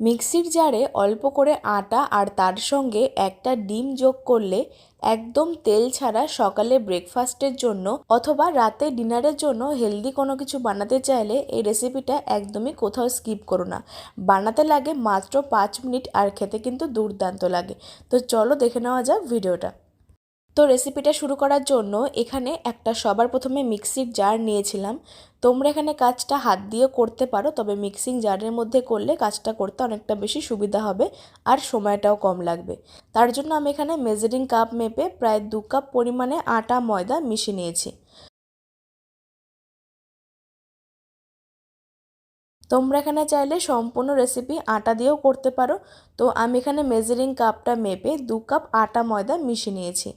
মিক্সির জারে অল্প করে আটা আর তার সঙ্গে একটা ডিম যোগ করলে একদম তেল ছাড়া সকালে ব্রেকফাস্টের জন্য অথবা রাতে ডিনারের জন্য হেলদি কোনো কিছু বানাতে চাইলে এই রেসিপিটা একদমই কোথাও স্কিপ করো না। বানাতে লাগে মাত্র পাঁচ মিনিট আর খেতে কিন্তু দুর্দান্ত লাগে। তো চলো দেখে নেওয়া যাক ভিডিওটা। তো রেসিপিটা শুরু করার জন্য এখানে একটা সবার প্রথমে মিক্সির জার নিয়েছিলাম। তোমরা এখানে কাজটা হাত দিয়ে করতে পারো, তবে মিক্সিং জারের মধ্যে করলে কাজটা করতে অনেকটা বেশি সুবিধা হবে আর সময়টাও কম লাগবে। তার জন্য আমি এখানে মেজারিং কাপ মেপে প্রায় দু কাপ পরিমাণে আটা ময়দা মিশিয়ে নিয়েছি। তোমরা এখানে চাইলে সম্পূর্ণ রেসিপি আটা দিয়েও করতে পারো। তো আমি এখানে মেজারিং কাপটা মেপে দু কাপ আটা ময়দা মিশিয়ে নিয়েছি।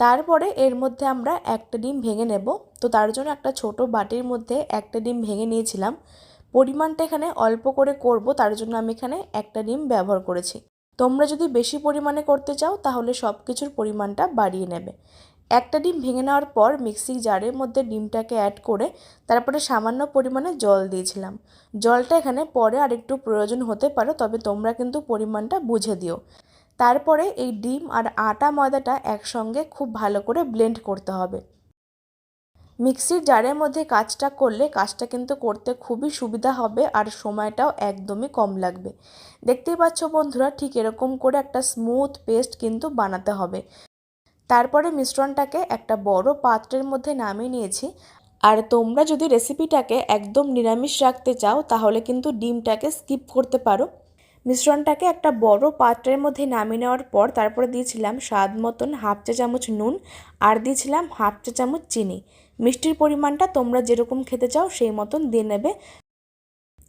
তারপরে এর মধ্যে আমরা একটা ডিম ভেঙে নেব। তো তার জন্য একটা ছোট বাটির মধ্যে একটা ডিম ভেঙে নিয়েছিলাম। পরিমাণটা এখানে অল্প করে করব, তার জন্য আমি এখানে একটা ডিম ব্যবহার করেছি। তোমরা যদি বেশি পরিমাণে করতে চাও, তাহলে সব কিছুর পরিমাণটা বাড়িয়ে নেবে। একটা ডিম ভেঙে নেওয়ার পর মিক্সি জারের মধ্যে ডিমটাকে অ্যাড করে তারপরে সামান্য পরিমাণে জল দিয়েছিলাম। জলটা এখানে পরে আর একটু প্রয়োজন হতে পারে, তবে তোমরা কিন্তু পরিমাণটা বুঝে দিও। তারপরে এই ডিম আর আটা ময়দাটা একসঙ্গে খুব ভালো করে ব্লেন্ড করতে হবে। মিক্সির জারের মধ্যে কাজটা করলে কাজটা কিন্তু করতে খুবই সুবিধা হবে আর সময়টাও একদমই কম লাগবে। দেখতেই পাচ্ছ বন্ধুরা, ঠিক এরকম করে একটা স্মুথ পেস্ট কিন্তু বানাতে হবে। তারপরে মিশ্রণটাকে একটা বড় পাত্রের মধ্যে নামিয়ে নিয়েছি। আর তোমরা যদি রেসিপিটাকে একদম নিরামিষ রাখতে চাও, তাহলে কিন্তু ডিমটাকে স্কিপ করতে পারো। মিশ্রণটাকে একটা বড় পাত্রের মধ্যে নামিয়ে নেওয়ার পর তারপরে দিয়েছিলাম স্বাদ মতন হাফ চা চামচ নুন আর দিয়েছিলাম হাফ চা চামচ চিনি। মিষ্টির পরিমাণটা তোমরা যেরকম খেতে চাও সেই মতন দিয়ে নেবে।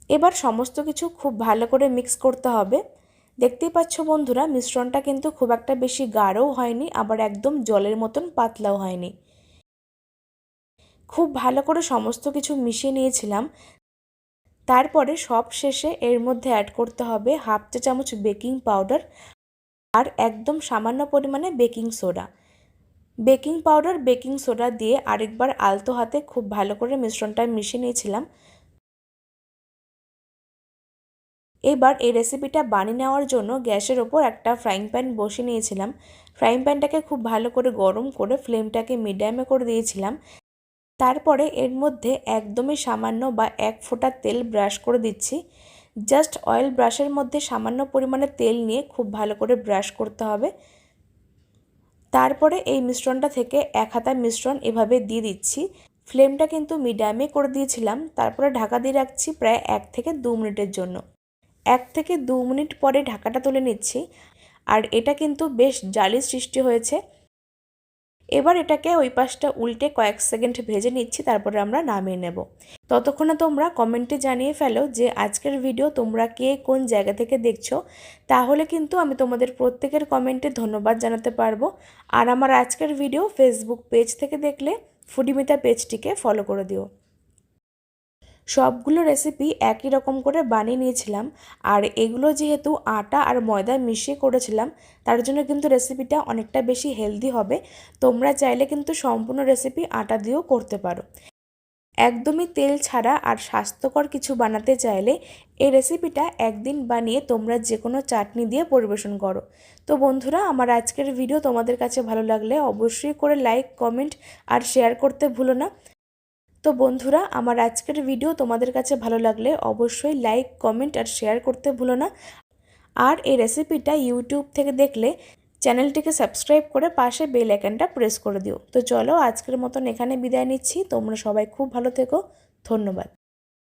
এবার সমস্ত কিছু খুব ভালো করে মিক্স করতে হবে। দেখতেই পাচ্ছ বন্ধুরা, মিশ্রণটা কিন্তু খুব একটা বেশি গাঢ়ও হয়নি, আবার একদম জলের মতন পাতলাও হয়নি। খুব ভালো করে সমস্ত কিছু মিশিয়ে নিয়েছিলাম। তারপরে সব শেষে এর মধ্যে অ্যাড করতে হবে হাফ চা চামচ বেকিং পাউডার আর একদম সামান্য পরিমাণে baking soda baking powder baking soda দিয়ে আরেকবার আলতো হাতে খুব ভালো করে মিশ্রণটা মিশিয়ে নিয়েছিলাম। এবার এই রেসিপিটা বানিয়ে নেওয়ার জন্য গ্যাসের ওপর একটা ফ্রাইং প্যান বসিয়ে নিয়েছিলাম। ফ্রাইং প্যানটাকে খুব ভালো করে গরম করে ফ্লেমটাকে মিডিয়ামে করে দিয়েছিলাম। তারপরে এর মধ্যে একদমই সামান্য বা এক ফোঁটা তেল ব্রাশ করে দিচ্ছি। জাস্ট অয়েল ব্রাশের মধ্যে সামান্য পরিমাণে তেল নিয়ে খুব ভালো করে ব্রাশ করতে হবে। তারপরে এই মিশ্রণটা থেকে এক হাতা মিশ্রণ এভাবে দিয়ে দিচ্ছি। ফ্লেমটা কিন্তু মিডিয়ামে করে দিয়েছিলাম। তারপরে ঢাকা দিয়ে রাখছি প্রায় এক থেকে দু মিনিটের জন্য। এক থেকে দু মিনিট পরে ঢাকাটা তুলে নিচ্ছি। আর এটা কিন্তু বেশ জালি সৃষ্টি হয়েছে। এবার এটাকে ওই পাশটা উল্টে কয়েক সেকেন্ড ভেজে নিচ্ছি, তারপরে আমরা নামিয়ে নেব। ততক্ষণে তোমরা কমেন্টে জানিয়ে ফেলো যে আজকের ভিডিও তোমরা কে কোন জায়গা থেকে দেখছ। তাহলে কিন্তু আমি তোমাদের প্রত্যেকের কমেন্টে ধন্যবাদ জানাতে পারব। আর আমার আজকের ভিডিও ফেসবুক পেজ থেকে দেখলে ফুডিমিতা পেজটিকে ফলো করে দিও। সবগুলো রেসিপি একই রকম করে বানিয়ে নিয়েছিলাম। আর এগুলো যেহেতু আটা আর ময়দা মিশিয়ে করেছিলাম, তার জন্য কিন্তু রেসিপিটা অনেকটা বেশি হেলদি হবে। তোমরা চাইলে কিন্তু সম্পূর্ণ রেসিপি আটা দিয়েও করতে পারো। একদমই তেল ছাড়া আর স্বাস্থ্যকর কিছু বানাতে চাইলে এই রেসিপিটা একদিন বানিয়ে তোমরা যে কোনো চাটনি দিয়ে পরিবেশন করো। তো বন্ধুরা, আমার আজকের ভিডিও তোমাদের কাছে ভালো লাগলে অবশ্যই করে লাইক কমেন্ট আর শেয়ার করতে ভুলো না। তো বন্ধুরা, আমার আজকের ভিডিও তোমাদের কাছে ভালো লাগলে অবশ্যই লাইক কমেন্ট আর শেয়ার করতে ভুলো না। আর এই রেসিপিটা ইউটিউব থেকে দেখলে চ্যানেলটিকে সাবস্ক্রাইব করে পাশে বেল আইকনটা প্রেস করে দিও। তো চলো আজকের মতন এখানে বিদায় নিচ্ছি। তোমরা সবাই খুব ভালো থেকো। ধন্যবাদ।